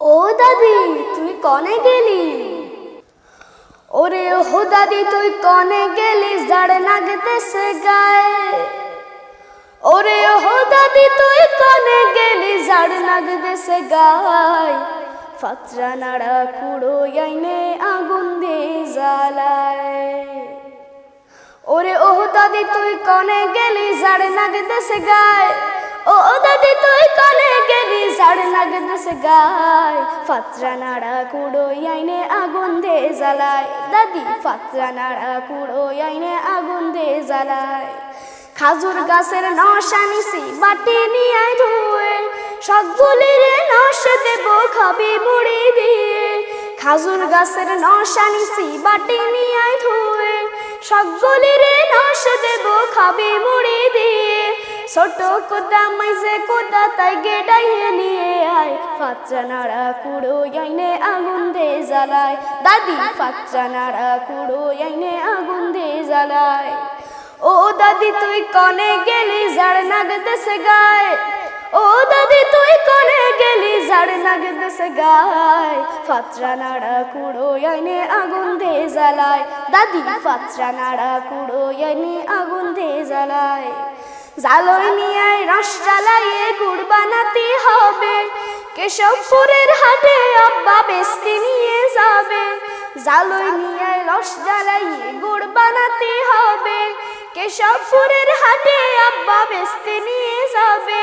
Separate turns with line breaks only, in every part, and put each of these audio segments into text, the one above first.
ও দাদি, তুই কনে গেলি? ওরে ও দাদি, তুই কনে গেলি? ঝাড় নাগতেছে গায়ে। ওরে ও দাদি, তুই কনে গেলি? ঝাড় নাগতেছে গায়। ফাতরা নাড়া কুড়ো আইনে আগুন দিয়ে জ্বালায়। ওরে ও দাদি, তুই কনে গেলি? ঝাড় নাগতেছে গায়। ও দাদি, তুই কনে গেলি ঝাড় নাগতেছে গায়। ফাতরা নাড়া কুড়ো আইনে আগুন দে জ্বালায়। দাদি, ফাতরা নাড়া কুড়ো আইনে আগুন দে জ্বালায়। খাজুর গাছের নশা নিছি বাটি নিয়ে ধুয়ে। সবগুলি রে নশ দেব খাবি মুড়ি দিয়ে। খাজুর গাছের নশা নিছি বাটি নিয়ে ধুয়ে। সবগুলি রে নশ দেব খাবি মুড়ি দিয়ে। ছোট কোদা মাইজে কোদা তাই গেডাইয়ে নিয়ে আয়। ফাচ্চা নাড়া কুড়ো আইনে আগুন দে জ্বালায়। দাদি ফাচ্চা নাড়া কুড়ো আইনে আগুন দে জ্বালায়। ও দাদি তুই কনে গেলি ঝাড় নাগতেছে গায়। ও দাদি তুই কনে গায় ফাতরা নাড়া কুড়ো আইনে আগুন দে জ্বালায়। দাদি, ফাতরা নাড়া কুড়ো আইনে আগুন দে জ্বালায়। জালই নিয়ে রস জ্বালাইয়ে গুড় বানাতে হবে। কেশবপুরের হাটে আব্বা বেস্তি নিয়ে যাবে। জালই নিয়ে রস জ্বালাইয়ে গুড় বানাতে হবে। কেশবপুরের হাটে আব্বা বেস্তি নিয়ে যাবে।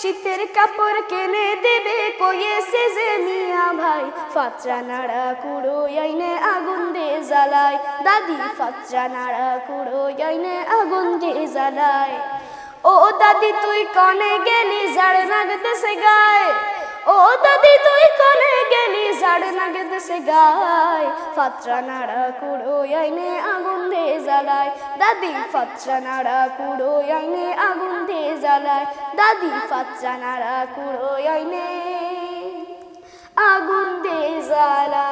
শীতের কাপড় কিনে দেবে কইয়েছে যে মিয়া ভাই, ফাতরা নাড়া কুড়ো আইনে আগুন দে জ্বালায়। দাদি, ফাতরা নাড়া কুড়ো আইনে আগুন দে জ্বালায়। ও দাদি, তুই কনে গেলি ঝাড় নাগতেছে গায়। ও দাদি, তুই কনে গেলি ঝাড় নাগতেছে গায়। ফাতরা নাড়া কুড়ো আইনে আগুন দে জ্বালায়। দাদি, ফাতরা নাড়া কুড়ো আইনে আগুন দে জ্বালায়। দাদি, ফাতরা নাড়া কুড়ো আইনে আগুন দে জ্বালায়